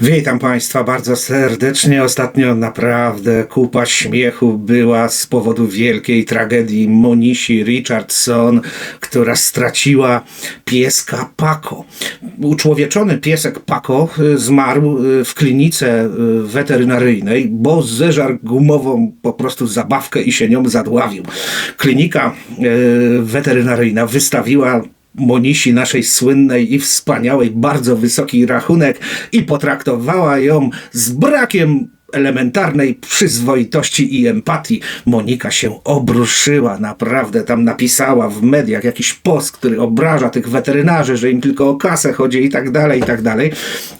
Witam Państwa bardzo serdecznie. Ostatnio naprawdę kupa śmiechu była z powodu wielkiej tragedii Monisi Richardson, która straciła pieska Paco. Uczłowieczony piesek Paco y, zmarł y, w klinice y, weterynaryjnej, bo zeżarł gumową po prostu zabawkę i się nią zadławił. Klinika weterynaryjna wystawiła Monisi, naszej słynnej i wspaniałej, bardzo wysoki rachunek i potraktowała ją z brakiem elementarnej przyzwoitości i empatii. Monika się obruszyła, naprawdę tam napisała w mediach jakiś post, który obraża tych weterynarzy, że im tylko o kasę chodzi i tak dalej, i tak dalej.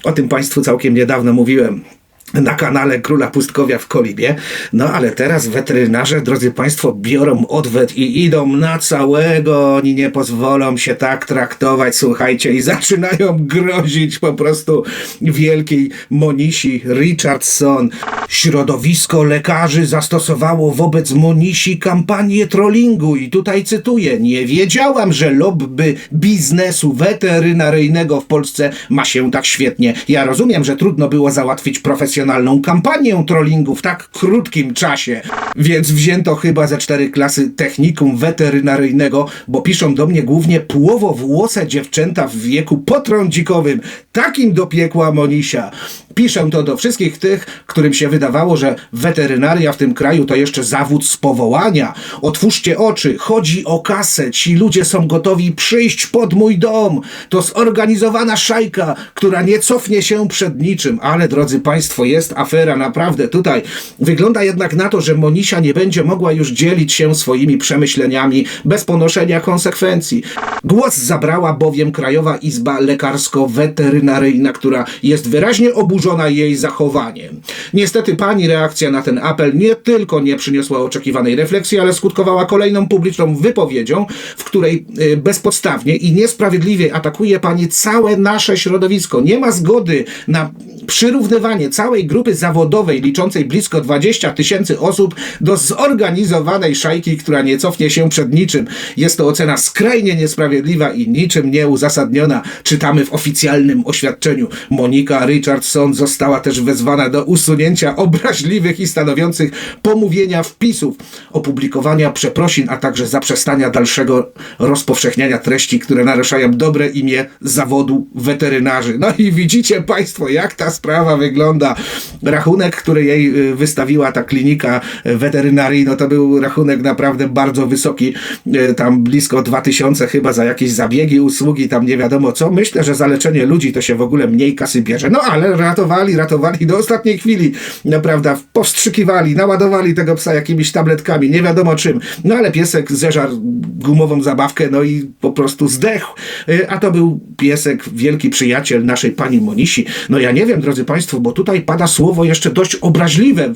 O tym Państwu całkiem niedawno mówiłem na kanale Króla Pustkowia w Kolibie. No ale teraz weterynarze, drodzy Państwo, biorą odwet i idą na całego. Oni nie pozwolą się tak traktować, słuchajcie, i zaczynają grozić po prostu wielkiej Monisi Richardson. Środowisko lekarzy zastosowało wobec Monisi kampanię trollingu i tutaj cytuję. Nie wiedziałam, że lobby biznesu weterynaryjnego w Polsce ma się tak świetnie. Ja rozumiem, że trudno było załatwić profesjonalną kampanię trollingu w tak krótkim czasie, więc wzięto chyba ze cztery klasy technikum weterynaryjnego, bo piszą do mnie głównie płowowłose dziewczęta w wieku potrądzikowym. Takim do piekła Monisia. Piszę to do wszystkich tych, którym się wydawało, że weterynaria w tym kraju to jeszcze zawód z powołania. Otwórzcie oczy, chodzi o kasę. Ci ludzie są gotowi przyjść pod mój dom. To zorganizowana szajka, która nie cofnie się przed niczym. Ale drodzy Państwo, jest afera naprawdę tutaj. Wygląda jednak na to, że Monisia nie będzie mogła już dzielić się swoimi przemyśleniami bez ponoszenia konsekwencji. Głos zabrała bowiem Krajowa Izba Lekarsko-Weterynaryjna, która jest wyraźnie oburzona jej zachowaniem. Niestety pani reakcja na ten apel nie tylko nie przyniosła oczekiwanej refleksji, ale skutkowała kolejną publiczną wypowiedzią, w której y, bezpodstawnie i niesprawiedliwie atakuje pani całe nasze środowisko. Nie ma zgody na przyrównywanie całej grupy zawodowej liczącej blisko 20 tysięcy osób do zorganizowanej szajki, która nie cofnie się przed niczym. Jest to ocena skrajnie niesprawiedliwa i niczym nieuzasadniona. Czytamy w oficjalnym oświadczeniu. Monika Richardson została też wezwana do usunięcia obraźliwych i stanowiących pomówienia wpisów, opublikowania przeprosin, a także zaprzestania dalszego rozpowszechniania treści, które naruszają dobre imię zawodu weterynarzy. No i widzicie Państwo, jak ta sprawa wygląda. Rachunek, który jej y, wystawiła ta klinika weterynarii, no to był rachunek naprawdę bardzo wysoki, y, tam blisko 2000 chyba za jakieś zabiegi, usługi, tam nie wiadomo co. Myślę, że za leczenie ludzi to się w ogóle mniej kasy bierze. No ale ratowali, ratowali do ostatniej chwili, naprawdę powstrzykiwali, naładowali tego psa jakimiś tabletkami, nie wiadomo czym. No ale piesek zeżarł gumową zabawkę, no i po prostu zdechł. Y, A to był piesek, wielki przyjaciel naszej pani Monisi. No ja nie wiem, drodzy Państwo, bo tutaj pada słowo jeszcze dość obraźliwe,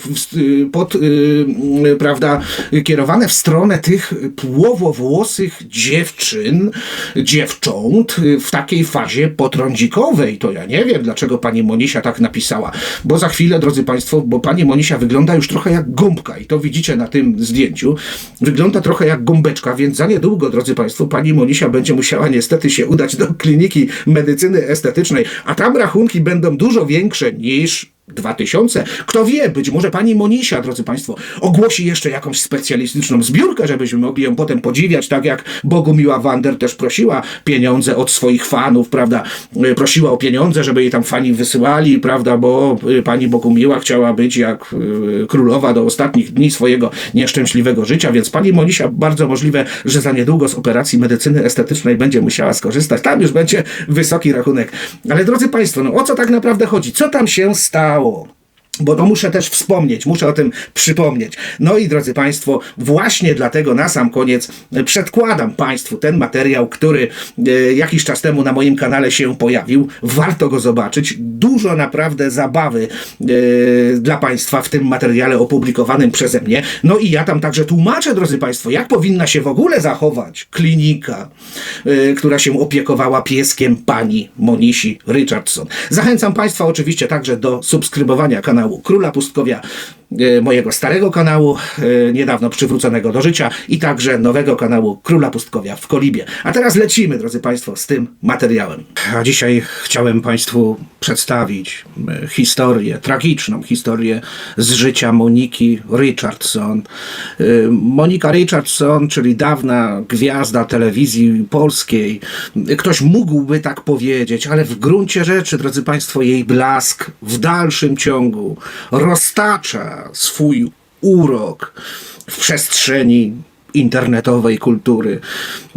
pod, y, y, prawda, kierowane w stronę tych płowowłosych dziewczyn, dziewcząt w takiej fazie potrądzikowej. To ja nie wiem, dlaczego pani Monisia tak napisała, bo za chwilę, drodzy Państwo, bo pani Monisia wygląda już trochę jak gąbka i to widzicie na tym zdjęciu. Wygląda trochę jak gąbeczka, więc za niedługo, drodzy Państwo, pani Monisia będzie musiała niestety się udać do kliniki medycyny estetycznej, a tam rachunki będą dużo większe niż 2000. Kto wie, być może pani Monisia, drodzy Państwo, ogłosi jeszcze jakąś specjalistyczną zbiórkę, żebyśmy mogli ją potem podziwiać, tak jak Bogumiła Wander też prosiła pieniądze od swoich fanów, prawda? Y, Prosiła o pieniądze, żeby jej tam fani wysyłali, prawda? Bo y, pani Bogumiła chciała być jak y, królowa do ostatnich dni swojego nieszczęśliwego życia, więc pani Monisia bardzo możliwe, że za niedługo z operacji medycyny estetycznej będzie musiała skorzystać. Tam już będzie wysoki rachunek. Ale drodzy Państwo, no o co tak naprawdę chodzi? Co tam się stało? old? Bo to muszę też wspomnieć, muszę o tym przypomnieć. No i drodzy Państwo, właśnie dlatego na sam koniec e, przedkładam Państwu ten materiał, który e, jakiś czas temu na moim kanale się pojawił. Warto go zobaczyć. Dużo naprawdę zabawy e, dla Państwa w tym materiale opublikowanym przeze mnie. No i ja tam także tłumaczę, drodzy Państwo, jak powinna się w ogóle zachować klinika, która się opiekowała pieskiem pani Monisi Richardson. Zachęcam Państwa oczywiście także do subskrybowania kanału Króla Pustkowia. E, mojego starego kanału, e, niedawno przywróconego do życia i także nowego kanału Króla Pustkowia w Kolibie. A teraz lecimy, drodzy Państwo, z tym materiałem. A dzisiaj chciałem Państwu przedstawić e, historię, tragiczną historię z życia Moniki Richardson. Monika Richardson, czyli dawna gwiazda telewizji polskiej. Ktoś mógłby tak powiedzieć, ale w gruncie rzeczy, drodzy Państwo, jej blask w dalszym ciągu roztacza swój urok w przestrzeni internetowej kultury.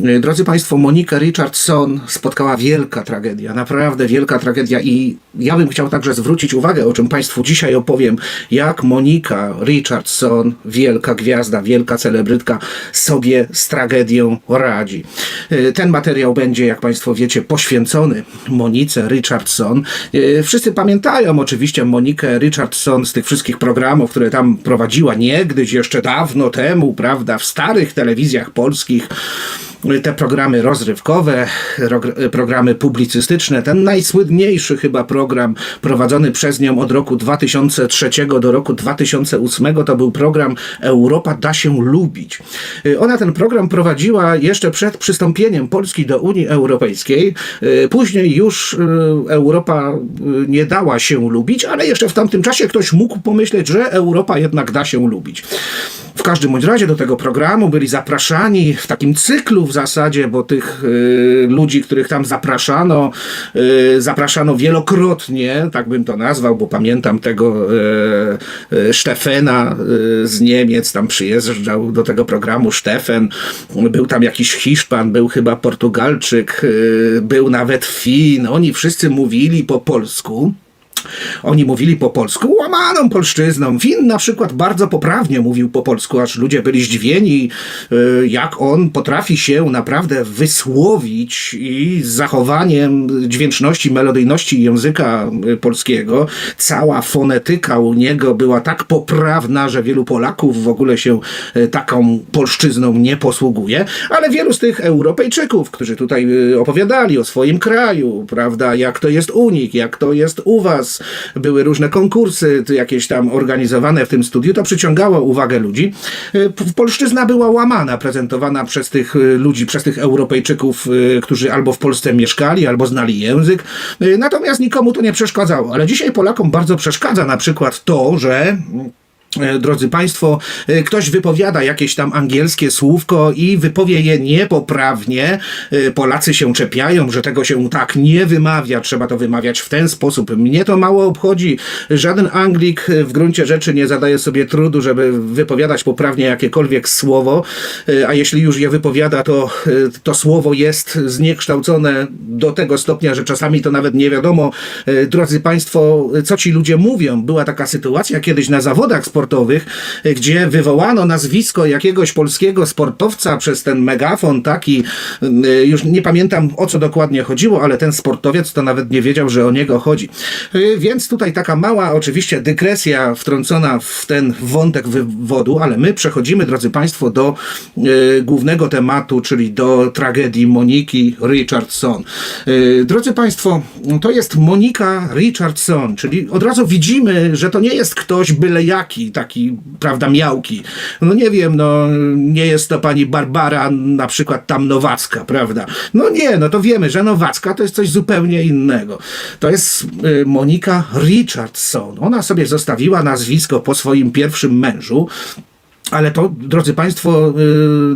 E, Drodzy Państwo, Monikę Richardson spotkała wielka tragedia, naprawdę wielka tragedia i ja bym chciał także zwrócić uwagę, o czym Państwu dzisiaj opowiem, jak Monika Richardson, wielka gwiazda, wielka celebrytka, sobie z tragedią radzi. E, Ten materiał będzie, jak Państwo wiecie, poświęcony Monice Richardson. E, Wszyscy pamiętają oczywiście Monikę Richardson z tych wszystkich programów, które tam prowadziła niegdyś, jeszcze dawno temu, prawda, w starych telewizjach polskich te programy rozrywkowe, rog- programy publicystyczne. Ten najsłynniejszy chyba program prowadzony przez nią od roku 2003 do roku 2008 to był program Europa da się lubić. Y, Ona ten program prowadziła jeszcze przed przystąpieniem Polski do Unii Europejskiej. Y, Później już y, Europa y, nie dała się lubić, ale jeszcze w tamtym czasie ktoś mógł pomyśleć, że Europa jednak da się lubić. W każdym bądź razie do tego programu byli zapraszani w takim cyklu w zasadzie, bo tych y, ludzi, których tam zapraszano, y, zapraszano wielokrotnie, tak bym to nazwał, bo pamiętam tego y, Stefena z Niemiec, tam przyjeżdżał do tego programu Stefan, był tam jakiś Hiszpan, był chyba Portugalczyk, był nawet Fin, oni wszyscy mówili po polsku. Oni mówili po polsku łamaną polszczyzną. Finn na przykład bardzo poprawnie mówił po polsku, aż ludzie byli zdziwieni, y, jak on potrafi się naprawdę wysłowić i z zachowaniem dźwięczności, melodyjności języka y, polskiego. Cała fonetyka u niego była tak poprawna, że wielu Polaków w ogóle się y, taką polszczyzną nie posługuje, ale wielu z tych Europejczyków, którzy tutaj opowiadali o swoim kraju, prawda, jak to jest u nich, jak to jest u was, były różne konkursy jakieś tam organizowane w tym studiu, to przyciągało uwagę ludzi. Y, Polszczyzna była łamana, prezentowana przez tych y, ludzi, przez tych Europejczyków, y, którzy albo w Polsce mieszkali, albo znali język. Natomiast nikomu to nie przeszkadzało. Ale dzisiaj Polakom bardzo przeszkadza na przykład to, że Drodzy Państwo, e, ktoś wypowiada jakieś tam angielskie słówko i wypowie je niepoprawnie. E, Polacy się czepiają, że tego się tak nie wymawia, trzeba to wymawiać w ten sposób. Mnie to mało obchodzi. Żaden Anglik e, w gruncie rzeczy nie zadaje sobie trudu, żeby wypowiadać poprawnie jakiekolwiek słowo, E, a jeśli już je wypowiada, to e, to słowo jest zniekształcone do tego stopnia, że czasami to nawet nie wiadomo, e, drodzy Państwo, co ci ludzie mówią. Była taka sytuacja kiedyś na zawodach sportowych, e, gdzie wywołano nazwisko jakiegoś polskiego sportowca przez ten megafon taki, e, już nie pamiętam o co dokładnie chodziło, ale ten sportowiec to nawet nie wiedział, że o niego chodzi. E, Więc tutaj taka mała oczywiście dygresja wtrącona w ten wątek wywodu, ale my przechodzimy, drodzy Państwo, do e, głównego tematu, czyli do tragedii Moniki Richardson. Drodzy Państwo, to jest Monika Richardson, czyli od razu widzimy, że to nie jest ktoś byle jaki, taki, prawda, miałki. No nie wiem, no nie jest to pani Barbara na przykład tam Nowacka, prawda? No nie, no to wiemy, że Nowacka to jest coś zupełnie innego. To jest y, Monika Richardson. Ona sobie zostawiła nazwisko po swoim pierwszym mężu. Ale to, drodzy Państwo, y,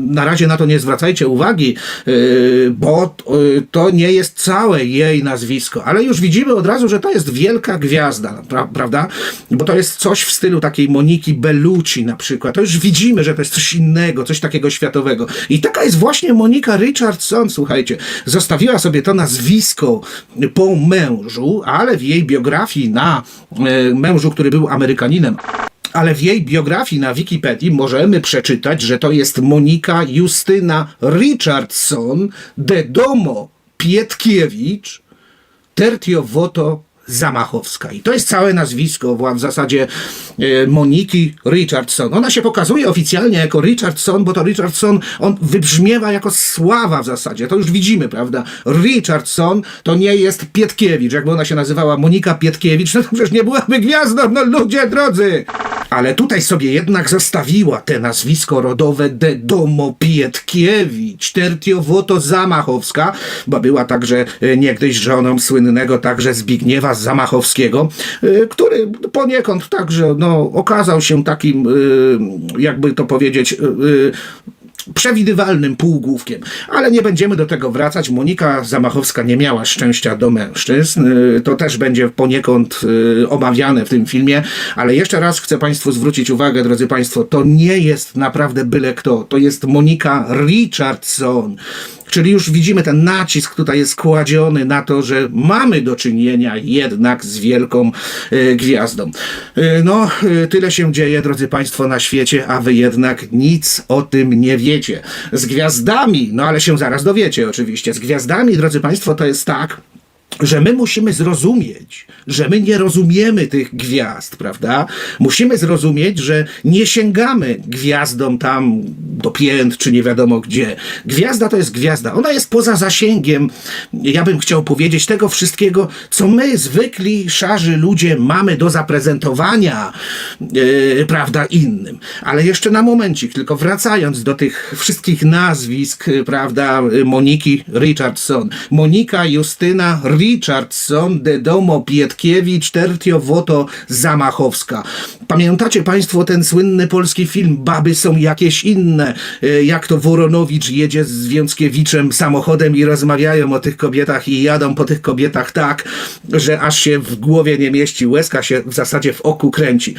na razie na to nie zwracajcie uwagi, y, bo y, to nie jest całe jej nazwisko. Ale już widzimy od razu, że to jest wielka gwiazda, pra, prawda? Bo to jest coś w stylu takiej Moniki Bellucci na przykład. To już widzimy, że to jest coś innego, coś takiego światowego. I taka jest właśnie Monika Richardson, słuchajcie. Zostawiła sobie to nazwisko po mężu, ale w jej biografii na mężu, który był Amerykaninem, ale w jej biografii na Wikipedii możemy przeczytać, że to jest Monika Justyna Richardson de Domo Pietkiewicz Tertiowoto Zamachowska. I to jest całe nazwisko w zasadzie e, Moniki Richardson. Ona się pokazuje oficjalnie jako Richardson, bo to Richardson, on wybrzmiewa jako sława w zasadzie. To już widzimy, prawda? Richardson to nie jest Pietkiewicz. Jakby ona się nazywała Monika Pietkiewicz, no to przecież nie byłaby gwiazdą, no ludzie drodzy. Ale tutaj sobie jednak zostawiła te nazwisko rodowe de Domo Pietkiewicz, Tertiowoto Zamachowska, bo była także e, niegdyś żoną słynnego także Zbigniewa Zamachowskiego, e, który poniekąd także no, okazał się takim, e, jakby to powiedzieć, przewidywalnym półgłówkiem. Ale nie będziemy do tego wracać. Monika Zamachowska nie miała szczęścia do mężczyzn. Y, To też będzie poniekąd y, omawiane w tym filmie. Ale jeszcze raz chcę Państwu zwrócić uwagę, drodzy Państwo, to nie jest naprawdę byle kto. To jest Monika Richardson. Czyli już widzimy ten nacisk tutaj jest kładziony na to, że mamy do czynienia jednak z wielką e, gwiazdą. E, no, e, tyle się dzieje, drodzy Państwo, na świecie, a Wy jednak nic o tym nie wiecie. Z gwiazdami, no ale się zaraz dowiecie oczywiście, z gwiazdami, drodzy Państwo, to jest tak, że my musimy zrozumieć, że my nie rozumiemy tych gwiazd, prawda? Musimy zrozumieć, że nie sięgamy gwiazdom tam do pięt, czy nie wiadomo gdzie. Gwiazda to jest gwiazda. Ona jest poza zasięgiem, ja bym chciał powiedzieć, tego wszystkiego, co my, zwykli, szarzy ludzie, mamy do zaprezentowania, yy, prawda, innym. Ale jeszcze na momencik, tylko wracając do tych wszystkich nazwisk, yy, prawda, Moniki Richardson. Monika Justyna Richardson, de Domo Pietkiewicz, Tertiowoto Zamachowska. Pamiętacie Państwo ten słynny polski film Baby są jakieś inne, y, jak to Woronowicz jedzie z Wiąckiewiczem samochodem i rozmawiają o tych kobietach i jadą po tych kobietach tak, że aż się w głowie nie mieści, łezka się w zasadzie w oku kręci.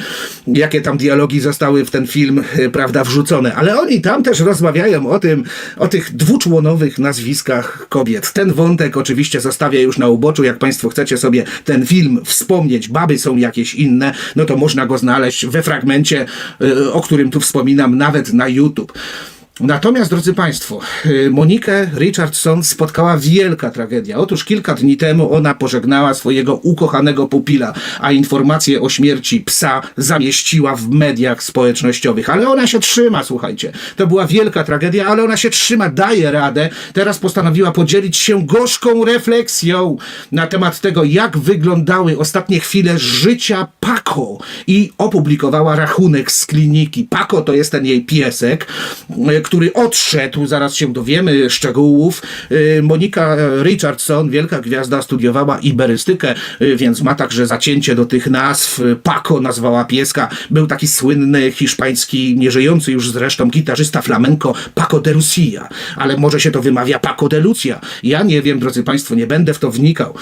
Jakie tam dialogi zostały w ten film, y, prawda, wrzucone. Ale oni tam też rozmawiają o tym, o tych dwuczłonowych nazwiskach kobiet. Ten wątek oczywiście zostawię już na uboczu. Jak Państwo chcecie sobie ten film wspomnieć, baby są jakieś inne, no to można go znaleźć we fragmencie, y, o którym tu wspominam, nawet na YouTube. Natomiast, drodzy Państwo, y, Monikę Richardson spotkała wielka tragedia. Otóż kilka dni temu ona pożegnała swojego ukochanego pupila, a informację o śmierci psa zamieściła w mediach społecznościowych. Ale ona się trzyma, słuchajcie. To była wielka tragedia, ale ona się trzyma, daje radę. Teraz postanowiła podzielić się gorzką refleksją na temat tego, jak wyglądały ostatnie chwile życia Paco i opublikowała rachunek z kliniki. Paco to jest ten jej piesek, y, który odszedł, zaraz się dowiemy szczegółów. Y, Monika Richardson, wielka gwiazda, studiowała iberystykę, y, więc ma także zacięcie do tych nazw. Paco nazwała pieska. Był taki słynny hiszpański, nieżyjący już zresztą gitarzysta flamenco Paco de Lucia, ale może się to wymawia Paco de Lucia. Ja nie wiem, drodzy Państwo, nie będę w to wnikał.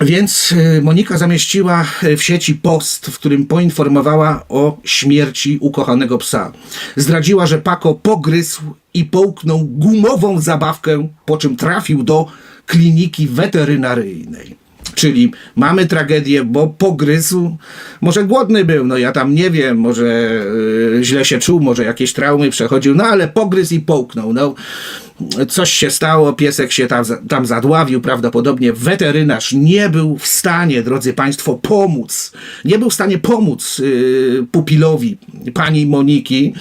Więc y, Monika zamieściła y, w sieci post, w którym poinformowała o śmierci ukochanego psa. Zdradziła, że Paco pogryzł i połknął gumową zabawkę, po czym trafił do kliniki weterynaryjnej. Czyli mamy tragedię, bo pogryzł, może głodny był, no ja tam nie wiem, może y, źle się czuł, może jakieś traumy przechodził, no ale pogryzł i połknął. No, coś się stało, piesek się tam, tam zadławił, prawdopodobnie weterynarz nie był w stanie, drodzy Państwo, pomóc. Nie był w stanie pomóc yy, pupilowi pani Moniki.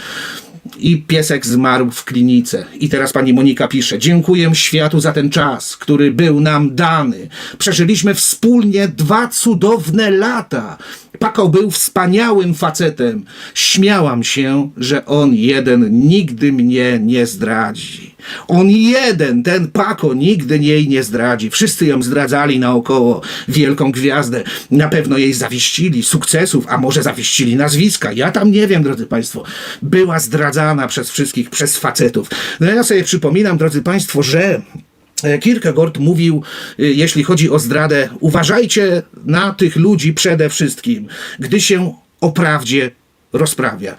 I piesek zmarł w klinice. I teraz pani Monika pisze: Dziękuję światu za ten czas, który był nam dany. Przeżyliśmy wspólnie dwa cudowne lata. Pakał był wspaniałym facetem. Śmiałam się, że on jeden nigdy mnie nie zdradzi. On jeden, ten Pako, nigdy jej nie zdradzi. Wszyscy ją zdradzali naokoło. Wielką gwiazdę. Na pewno jej zawieścili sukcesów, a może zawieścili nazwiska. Ja tam nie wiem, drodzy Państwo. Była zdradzana przez wszystkich, przez facetów. No ja sobie przypominam, drodzy Państwo, że E, Kierkegaard mówił, y, jeśli chodzi o zdradę, uważajcie na tych ludzi przede wszystkim, gdy się o prawdzie rozprawia.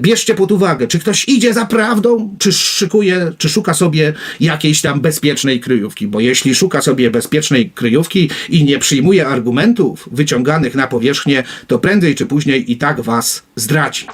Bierzcie pod uwagę, czy ktoś idzie za prawdą, czy szykuje, czy szuka sobie jakiejś tam bezpiecznej kryjówki, bo jeśli szuka sobie bezpiecznej kryjówki i nie przyjmuje argumentów wyciąganych na powierzchnię, to prędzej czy później i tak was zdradzi.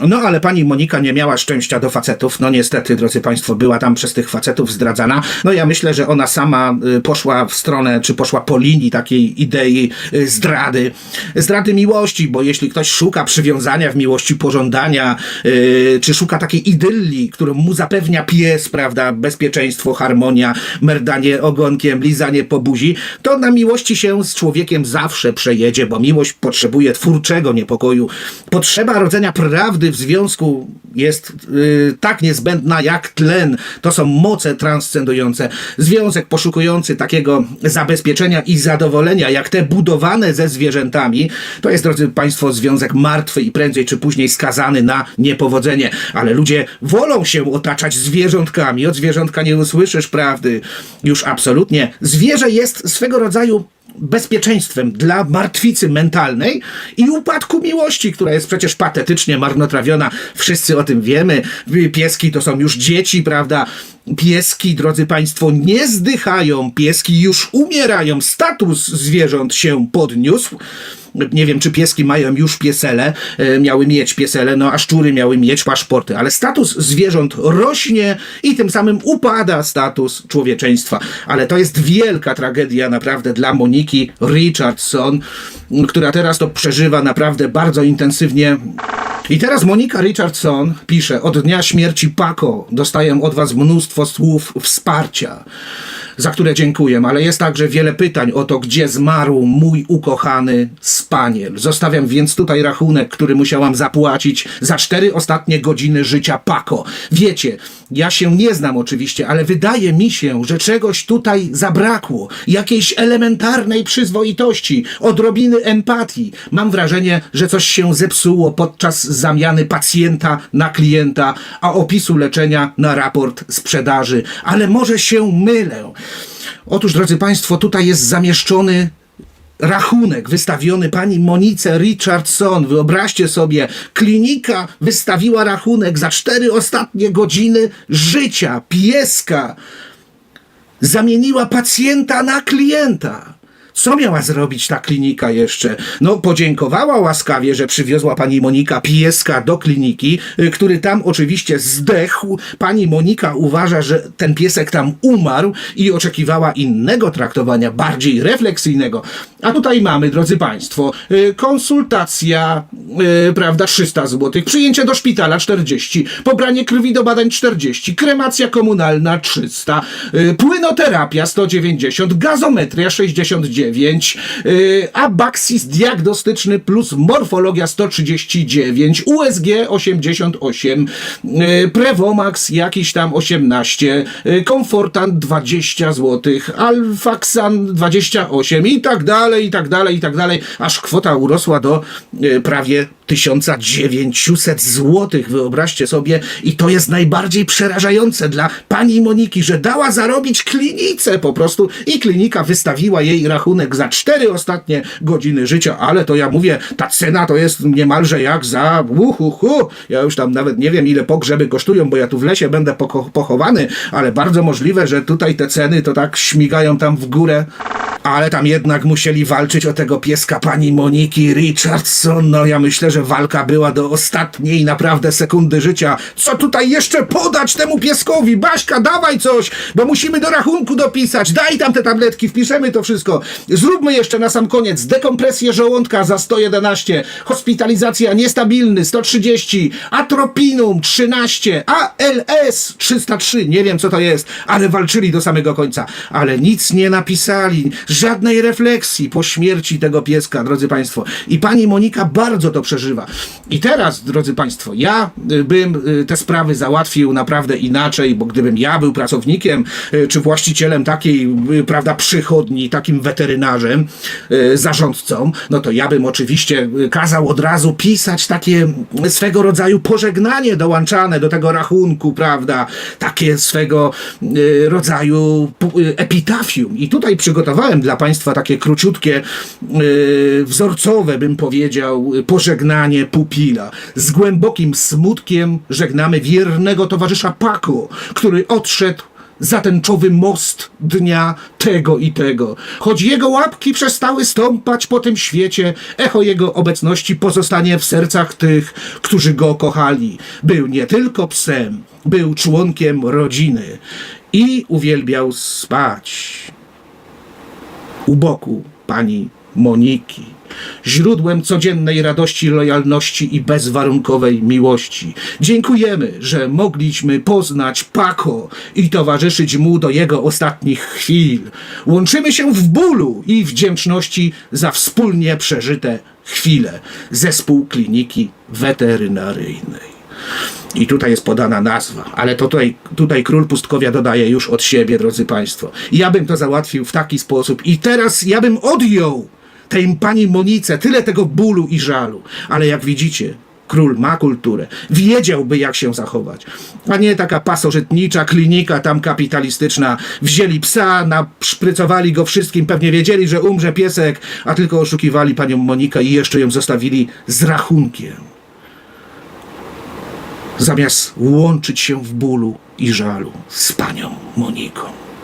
No ale pani Monika nie miała szczęścia do facetów. No niestety, drodzy Państwo, była tam przez tych facetów zdradzana. No ja myślę, że ona sama y, poszła w stronę, czy poszła po linii takiej idei y, zdrady. Zdrady miłości, bo jeśli ktoś szuka przywiązania w miłości, pożądania, y, czy szuka takiej idylli, którą mu zapewnia pies, prawda, bezpieczeństwo, harmonia, merdanie ogonkiem, lizanie po buzi, to na miłości się z człowiekiem zawsze przejedzie, bo miłość potrzebuje twórczego niepokoju. Potrzeba rodzenia prawdy w związku jest y, tak niezbędna jak tlen. To są moce transcendujące. Związek poszukujący takiego zabezpieczenia i zadowolenia, jak te budowane ze zwierzętami, to jest, drodzy Państwo, związek martwy i prędzej czy później skazany na niepowodzenie. Ale ludzie wolą się otaczać zwierzątkami. Od zwierzątka nie usłyszysz prawdy. Już absolutnie. Zwierzę jest swego rodzaju bezpieczeństwem dla martwicy mentalnej i upadku miłości, która jest przecież patetycznie marnotrawiona. Wszyscy o tym wiemy. Pieski to są już dzieci, prawda? Pieski, drodzy Państwo, nie zdychają, pieski już umierają. Status zwierząt się podniósł. Nie wiem, czy pieski mają już piesele, e, miały mieć piesele, no a szczury miały mieć paszporty, ale status zwierząt rośnie i tym samym upada status człowieczeństwa. Ale to jest wielka tragedia naprawdę dla Moniki Richardson, która teraz to przeżywa naprawdę bardzo intensywnie. I teraz Monika Richardson pisze: Od dnia śmierci Paco dostaję od Was mnóstwo słów wsparcia, za które dziękuję, ale jest także wiele pytań o to, gdzie zmarł mój ukochany spaniel. Zostawiam więc tutaj rachunek, który musiałam zapłacić za cztery ostatnie godziny życia Paco. Wiecie, ja się nie znam oczywiście, ale wydaje mi się, że czegoś tutaj zabrakło. Jakiejś elementarnej przyzwoitości, odrobiny empatii. Mam wrażenie, że coś się zepsuło podczas zamiany pacjenta na klienta, a opisu leczenia na raport sprzedaży. Ale może się mylę. Otóż, drodzy Państwo, tutaj jest zamieszczony rachunek wystawiony pani Monice Richardson. Wyobraźcie sobie, klinika wystawiła rachunek za cztery ostatnie godziny życia pieska. Zamieniła pacjenta na klienta. Co miała zrobić ta klinika jeszcze? No, podziękowała łaskawie, że przywiozła pani Monika pieska do kliniki, y, który tam oczywiście zdechł. Pani Monika uważa, że ten piesek tam umarł i oczekiwała innego traktowania, bardziej refleksyjnego. A tutaj mamy, drodzy Państwo, y, konsultacja, y, prawda, 300 zł, przyjęcie do szpitala 40, pobranie krwi do badań 40, kremacja komunalna 300, y, płynoterapia 190, gazometria 69, y, abaksis diagnostyczny plus morfologia 139, USG 88, y, Prevomax jakiś tam 18, y, Komfortan 20 zł, Alfaxan 28 i tak dalej, i tak dalej, i tak dalej, aż kwota urosła do y, prawie 1900 złotych, wyobraźcie sobie, i to jest najbardziej przerażające dla pani Moniki, że dała zarobić klinice po prostu i klinika wystawiła jej rachunek za cztery ostatnie godziny życia, ale to ja mówię, ta cena to jest niemalże jak za uhuhu. Ja już tam nawet nie wiem, ile pogrzeby kosztują, bo ja tu w lesie będę pochowany, ale bardzo możliwe, że tutaj te ceny to tak śmigają tam w górę. Ale tam jednak musieli walczyć o tego pieska pani Moniki Richardson. No ja myślę, że walka była do ostatniej naprawdę sekundy życia. Co tutaj jeszcze podać temu pieskowi? Baśka, dawaj coś, bo musimy do rachunku dopisać. Daj tam te tabletki, wpiszemy to wszystko. Zróbmy jeszcze na sam koniec dekompresję żołądka za 111, hospitalizacja niestabilny 130, atropinum 13, ALS 303. Nie wiem co to jest, ale walczyli do samego końca. Ale nic nie napisali, żadnej refleksji po śmierci tego pieska, drodzy Państwo. I pani Monika bardzo to przeżywa. I teraz, drodzy Państwo, ja y, bym y, te sprawy załatwił naprawdę inaczej, bo gdybym ja był pracownikiem y, czy właścicielem takiej, prawda, przychodni, takim weterynarzem, zarządcą, no to ja bym oczywiście kazał od razu pisać takie swego rodzaju pożegnanie dołączane do tego rachunku, prawda, takie swego rodzaju epitafium. I tutaj przygotowałem dla Państwa takie króciutkie, y, wzorcowe, bym powiedział, pożegnanie pupila. Z głębokim smutkiem żegnamy wiernego towarzysza Paco, który odszedł za tęczowy most dnia tego i tego. Choć jego łapki przestały stąpać po tym świecie, echo jego obecności pozostanie w sercach tych, którzy go kochali. Był nie tylko psem, był członkiem rodziny i uwielbiał spać u boku pani Moniki, źródłem codziennej radości, lojalności i bezwarunkowej miłości. Dziękujemy, że mogliśmy poznać Paco i towarzyszyć mu do jego ostatnich chwil. Łączymy się w bólu i wdzięczności za wspólnie przeżyte chwile. Zespół Kliniki Weterynaryjnej. I tutaj jest podana nazwa, ale to tutaj, tutaj król pustkowia dodaje już od siebie, drodzy Państwo. Ja bym to załatwił w taki sposób i teraz ja bym odjął tej pani Monice tyle tego bólu i żalu. Ale jak widzicie, król ma kulturę, wiedziałby jak się zachować. A nie taka pasożytnicza klinika tam kapitalistyczna. Wzięli psa, naprzprycowali go wszystkim, pewnie wiedzieli, że umrze piesek, a tylko oszukiwali panią Monikę i jeszcze ją zostawili z rachunkiem zamiast łączyć się w bólu i żalu z panią Moniką.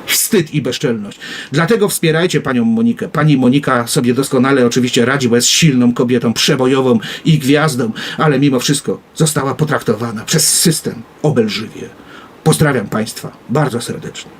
Wstyd i bezczelność. Dlatego wspierajcie panią Monikę. Pani Monika sobie doskonale oczywiście radzi, bo jest silną kobietą, przebojową i gwiazdą, ale mimo wszystko została potraktowana przez system obelżywie. Pozdrawiam państwa bardzo serdecznie.